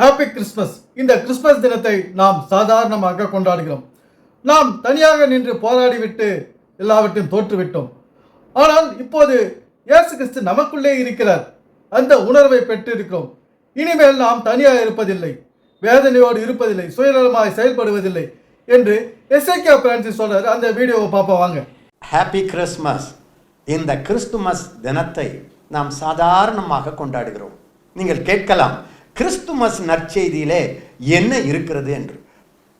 Happy Christmas இந்த Christmas தினத்தை நாம் சாதாரணமாக கொண்டாடுகிறோம். நாம் தனியாக நின்று போராடிவிட்டு எல்லாவற்றையும் தோற்றுவிட்டோம். ஆனால் இப்போது இயேசு கிறிஸ்து நமக்குள்ளே இருக்கிறார். அந்த உணர்வை பெற்றிருக்கிறோம். இனிமேல் நாம் தனியாக இருப்பதில்லை. வேதனையோடு இருப்பதில்லை. சுயநலமாய் செயல்படுவதில்லை என்று எஸ்ஐகே பிரான்சிஸ் சொல்றார். அந்த வீடியோவை பார்ப்போம். வாங்க. ஹாப்பி கிறிஸ்மஸ் இந்த கிறிஸ்துமஸ் தினத்தை நாம் சாதாரணமாக கொண்டாடுகிறோம். நீங்கள் கேட்கலாம் கிறிஸ்துமஸ் நற்செய்தியிலே என்ன இருக்கிறது என்று.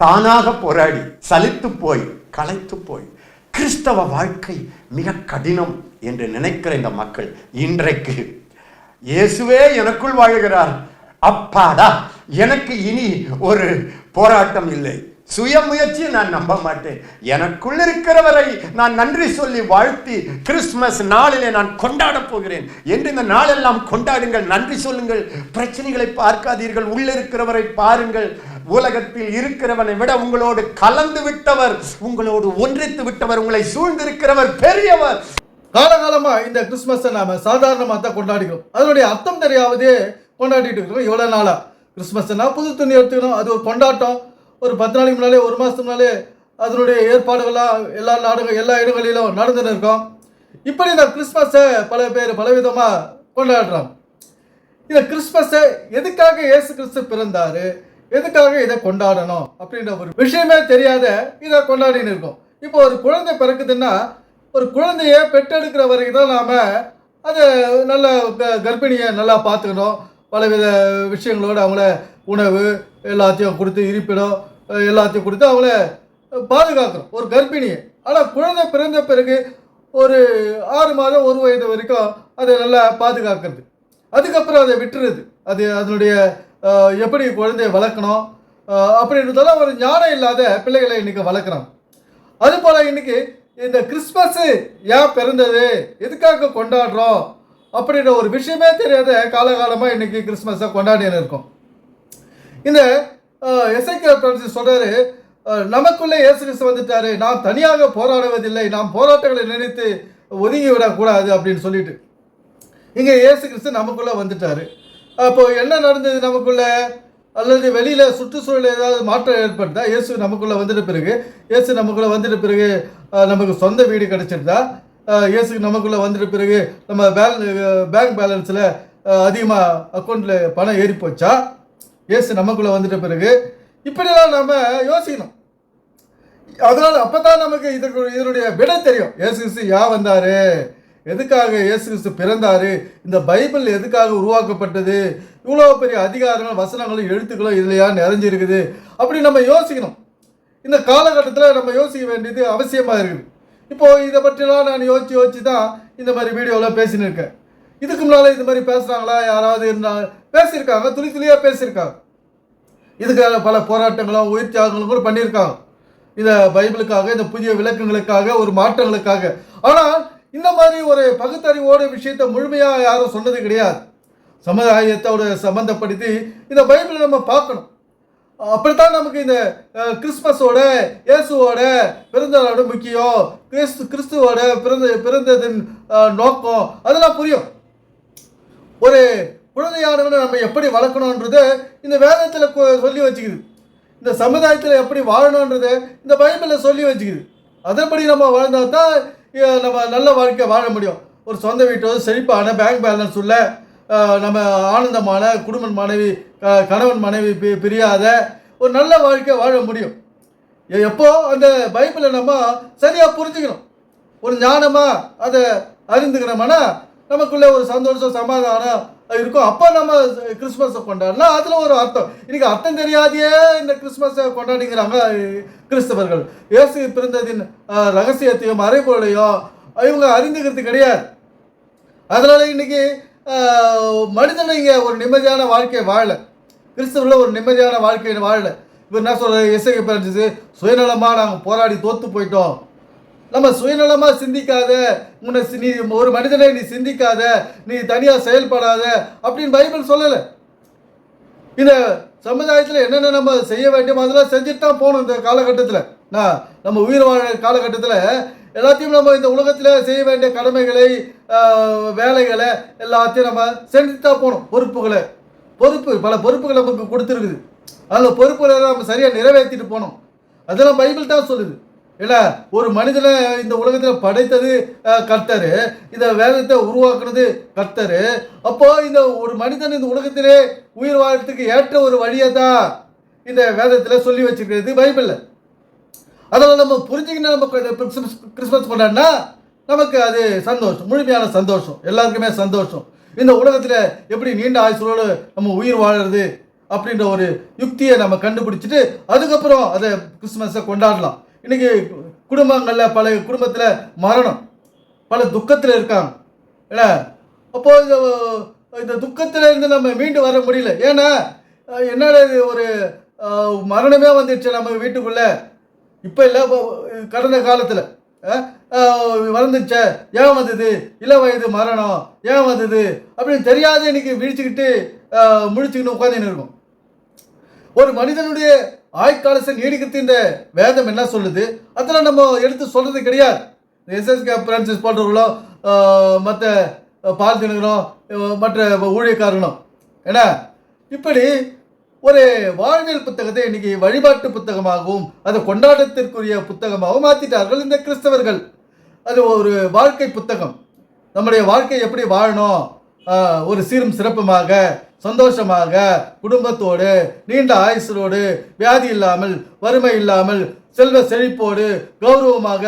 தானாக போராடி சலித்து போய் களைத்து போய் கிறிஸ்தவ வாழ்க்கை மிக கடினம் என்று நினைக்கிற இந்த மக்கள் இன்றைக்கு இயேசுவே எனக்குள் வாழ்கிறார். அப்பாடா எனக்கு இனி ஒரு போராட்டம் இல்லை. சுயமுயற்சியை நான் நம்ப மாட்டேன். எனக்குள் இருக்கிறவரை நான் நன்றி சொல்லி வாழ்த்தி கிறிஸ்துமஸ் நாளிலே நான் கொண்டாட போகிறேன். என்று இந்த நாளெல்லாம் கொண்டாடுங்கள் நன்றி சொல்லுங்கள். பிரச்சனைகளை பார்க்காதீர்கள் உள்ள இருக்கிறவரை பாருங்கள். உலகத்தில் இருக்கிறவனை விட உங்களோடு கலந்து விட்டவர் உங்களோடு ஒன்றித்து விட்டவர் உங்களை சூழ்ந்திருக்கிறவர் பெரியவர். காலகாலமா இந்த கிறிஸ்மஸை நாம சாதாரணமாக தான் கொண்டாடிக்கிறோம் அதனுடைய அர்த்தம் தெரியாவதே கொண்டாடிட்டு இருக்கிறோம் இவ்வளோ நாளா. கிறிஸ்துமஸ்னா புது துணி எடுத்துக்கணும் அது ஒரு கொண்டாட்டம். ஒரு பத்து நாளைக்கு முன்னாலே ஒரு மாதத்துக்கு முன்னாலே அதனுடைய ஏற்பாடுகள்லாம் எல்லா நாடுகள் எல்லா இடங்களிலும் நடந்துன்னு இருக்கோம் இப்படி இந்த கிறிஸ்மஸை பல பேர் பலவிதமாக கொண்டாடுறாங்க. இந்த கிறிஸ்மஸை எதுக்காக இயேசு கிறிஸ்து பிறந்தாரு? எதுக்காக இதை கொண்டாடணும்? அப்படின்ற ஒரு விஷயமே தெரியாத இதை கொண்டாடின்னு இருக்கோம். இப்போ ஒரு குழந்தை பிறக்குதுன்னா ஒரு குழந்தைய பெற்றெடுக்கிற வரைக்கும் தான் நாம் அதை நல்ல க- கர்ப்பிணியை நல்லா பார்த்துக்கணும். பலவித விஷயங்களோடு அவங்கள உணவு எல்லாத்தையும் கொடுத்து இருப்பிடம் எல்லாத்தையும் கொடுத்து அவங்கள பாதுகாக்கிறோம் ஒரு கர்ப்பிணியை. ஆனால் குழந்தை பிறந்த பிறகு ஒரு ஆறு மாதம் ஒரு வயது வரைக்கும் அதை நல்லா பாதுகாக்கிறது. அதுக்கப்புறம் அதை விட்டுறது. அது அதனுடைய எப்படி குழந்தையை வளர்க்கணும்? அப்படின்றதெல்லாம் ஒரு ஞானம் இல்லாத பிள்ளைகளை இன்றைக்கி வளர்க்குறாங்க. அதுபோல் இன்னைக்கு இந்த கிறிஸ்மஸ்ஸு ஏன் பிறந்தது? எதுக்காக கொண்டாடுறோம்? அப்படின்ற ஒரு விஷயமே தெரியாத காலகாலமாக இன்னைக்கு கிறிஸ்மஸை கொண்டாடின்னு இருக்கோம். இந்த எஸ்ஐகே பிரான்சிஸ் சொல்கிறாரு நமக்குள்ளே இயேசு கிறிஸ்து வந்துட்டாரு. நாம் தனியாக போராடுவதில்லை. நாம் போராட்டங்களை நினைத்து ஒதுங்கி விடக்கூடாது அப்படின்னு சொல்லிட்டு. இங்கே இயேசு கிறிஸ்து நமக்குள்ளே வந்துட்டாரு. அப்போ என்ன நடந்தது நமக்குள்ள? அல்லது வெளியில் சுற்றுச்சூழல் ஏதாவது மாற்றம் ஏற்பட்டால் இயேசு நமக்குள்ளே வந்துட்ட பிறகு இயேசு நமக்குள்ளே வந்துட்ட பிறகு நமக்கு சொந்த வீடு கிடச்சிருந்தா? அஹ், இயேசு நமக்குள்ளே வந்துட்ட பிறகு நம்ம பேங்க் பேங்க் பேலன்ஸில் அதிகமாக அக்கௌண்ட்டில் பணம் ஏறி போச்சா இயேசு நமக்குள்ளே வந்துட்ட பிறகு இப்படியெல்லாம் நம்ம யோசிக்கணும். அதனால் அப்போ தான் நமக்கு இதற்கு இதனுடைய விடை தெரியும். இயேசு கிறிஸ்து யா வந்தார்? எதுக்காக இயேசு கிறிஸ்து பிறந்தார்? இந்த பைபிள் எதுக்காக உருவாக்கப்பட்டது? இவ்வளோ பெரிய அதிகாரங்கள் வசனங்களும் எழுத்துக்களும் இதுலையா நிறைஞ்சிருக்குது? அப்படி நம்ம யோசிக்கணும். இந்த காலகட்டத்தில் நம்ம யோசிக்க வேண்டியது அவசியமாக இருக்குது. இப்போது இதை பற்றிலாம் நான் யோசித்து யோசித்து தான் இந்த மாதிரி வீடியோவில் பேசின்னு இருக்கேன். இதுக்கு முன்னால் இது மாதிரி பேசுகிறாங்களா யாராவது இருந்தால் பேசியிருக்காங்க துளி துளியாக பேசியிருக்காங்க இதுக்காக பல போராட்டங்களும் உயிர் தியாகங்களும் கூட பண்ணியிருக்காங்க இந்த பைபிளுக்காக இந்த புதிய விளக்கங்களுக்காக ஒரு மாற்றங்களுக்காக. ஆனால் இந்த மாதிரி ஒரு பகுத்தறிவோட விஷயத்தை முழுமையாக யாரும் சொன்னது கிடையாது. சமுதாயத்தோட சம்மந்தப்படுத்தி இந்த பைபிளை நம்ம பார்க்கணும். அப்படித்தான் நமக்கு இந்த கிறிஸ்மஸோட இயேசுவோட பிறந்தநாடு முக்கியம். கிறிஸ்து கிறிஸ்துவோட பிறந்த பிறந்ததின் நோக்கம். அதெல்லாம் புரியும். ஒரு குழந்தையானவனை நம்ம எப்படி வளர்க்கணுன்றது இந்த வேதத்தில் சொல்லி வச்சுக்குது. இந்த சமுதாயத்தில் எப்படி வாழணுன்றது இந்த பைபிளில் சொல்லி வச்சுக்குது. அதன்படி நம்ம வாழ்ந்தால் தான் நம்ம நல்ல வாழ்க்கை வாழ முடியும். ஒரு சொந்த வீட்டோட செழிப்பான பேங்க் பேலன்ஸ் உள்ள நம்ம ஆனந்தமான குடும்பம் மனைவி க- கணவன் மனைவி பி- பிரியாத ஒரு நல்ல வாழ்க்கை வாழ முடியும். எப்போ? அந்த பைபிளை நம்ம சரியாக புரிஞ்சுக்கணும். ஒரு ஞானமாக அதை அறிந்துக்கிறோம்னா நமக்குள்ளே ஒரு சந்தோஷம் சமாதானம் இருக்கும். அப்போ நம்ம கிறிஸ்மஸை கொண்டாடலாம். அதில் ஒரு அர்த்தம். இன்னைக்கு அர்த்தம் தெரியாதையே இந்த கிறிஸ்மஸை கொண்டாடிங்கிறாங்க கிறிஸ்தவர்கள். இயேசு பிறந்ததின் ரகசியத்தையும் மறைபொருளையும் இவங்க அறிந்துக்கிறது கிடையாது. அதனால இன்னைக்கு ஆஹ், மனிதன் இங்கே ஒரு நிம்மதியான வாழ்க்கையை வாழலை. கிறிஸ்தவர்கள் ஒரு நிம்மதியான வாழ்க்கையை வாழலை. இப்போ என்ன சொல்கிறது இசைக்கு பிறந்துச்சு சுயநலமாக நாங்கள் போராடி தோற்று போயிட்டோம். நம்ம சுயநலமாக சிந்திக்காத உன்னை சி- நீ ஒரு மனிதனை நீ சிந்திக்காத நீ தனியாக செயல்படாத அப்படின்னு பைபிள் சொல்லலை. இந்த சமுதாயத்தில் என்னென்ன நம்ம செய்ய வேண்டியமோ அதெல்லாம் செஞ்சுட்டு தான் போகணும் இந்த காலகட்டத்தில். நான் நம்ம உயிர் வாழ காலகட்டத்தில் எல்லாத்தையும் நம்ம இந்த உலகத்தில் செய்ய வேண்டிய கடமைகளை வேலைகளை எல்லாத்தையும் நம்ம செஞ்சுட்டு தான் போகணும். பொறுப்புகளை. பொறுப்பு பல பொறுப்புகள் நமக்கு கொடுத்துருக்குது. அதில் பொறுப்புகளை நம்ம சரியாக நிறைவேற்றிட்டு போகணும். அதெல்லாம் பைபிள் தான் சொல்லுது. இல்லை ஒரு மனிதனை இந்த உலகத்தில் படைத்தது கர்த்தர் கர்த்தரு. இந்த வேதத்தை உருவாக்குனது கர்த்தரு. அப்போ இந்த ஒரு மனிதன் இந்த உலகத்திலே உயிர் வாழறதுக்கு ஏற்ற ஒரு வழியை தான் இந்த வேதத்தில் சொல்லி வச்சுருக்கிறது பைபிளில். அதெல்லாம் நம்ம புரிஞ்சுக்கிட்டு நம்ம கிறிஸ்மஸ் கிறிஸ்மஸ் கொண்டாடினா நமக்கு அது சந்தோஷம் முழுமையான சந்தோஷம். எல்லாருக்குமே சந்தோஷம். இந்த உலகத்தில் எப்படி நீண்ட ஆயுசோடு நம்ம உயிர் வாழறது அப்படின்ற ஒரு யுக்தியை நம்ம கண்டுபிடிச்சிட்டு அதுக்கப்புறம் அதை கிறிஸ்மஸை கொண்டாடலாம். இன்னைக்கு குடும்பங்களில் பல குடும்பத்தில் மரணம். பல துக்கத்தில் இருக்காங்க. ஏன்னா அப்போது இந்த இந்த இருந்து நம்ம மீண்டு வர முடியல. ஏன்னா என்னடா இது ஒரு மரணமே வந்துடுச்சு நம்ம வீட்டுக்குள்ளே. இப்போ இல்லை கடந்த காலத்தில். வளர்ந்துச்ச ஏன் வந்தது? இள வயது மரணம். ஏன் வந்தது? அப்படின்னு தெரியாத இன்னைக்கு விழிச்சுக்கிட்டு அஹ், முழிச்சுக்கிட்டு உட்காந்துன்னு இருக்கும். ஒரு மனிதனுடைய ஆயுட்காலத்தை நீடிக்கிறது இந்த வேதம் என்ன சொல்லுது? அதெல்லாம் நம்ம எடுத்து சொல்றது கிடையாது. எஸ்எஸ்கே பிரான்சிஸ் போன்றவர்களோ மற்ற பால் தினகரோ மற்ற ஊழியக்காரனும் ஏன்னா இப்படி ஒரு வாழ்வியல் புத்தகத்தை இன்னைக்கு வழிபாட்டு புத்தகமாகவும் அதை கொண்டாட்டத்திற்குரிய புத்தகமாகவும் மாற்றிட்டார்கள் இந்த கிறிஸ்தவர்கள். அது ஒரு வாழ்க்கை புத்தகம். நம்முடைய வாழ்க்கை எப்படி வாழணும்? ஒரு சீரும் சிறப்புமாக சந்தோஷமாக குடும்பத்தோடு நீண்ட ஆயுசரோடு வியாதி இல்லாமல் வறுமை இல்லாமல் செல்வ செழிப்போடு கௌரவமாக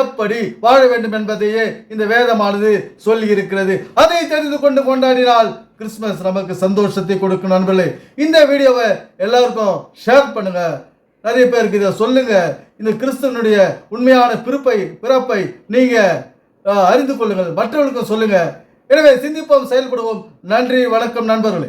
எப்படி வாழ வேண்டும் என்பதையே இந்த வேதமானது சொல்லி இருக்கிறது அதை தெரிந்து கொண்டு கொண்டாடினால் கிறிஸ்மஸ் நமக்கு சந்தோஷத்தை கொடுக்கும் நண்பர்களே. இந்த வீடியோவை எல்லாருக்கும் ஷேர் பண்ணுங்க. நிறைய பேருக்கு இதை சொல்லுங்க. இந்த கிறிஸ்தனுடைய உண்மையான பிறப்பை பிறப்பை நீங்க அறிந்து கொள்ளுங்கள். மற்றவர்களுக்கும் சொல்லுங்க. எனவே சிந்திப்போம் செயல்படுவோம். நன்றி வணக்கம் நண்பர்களே.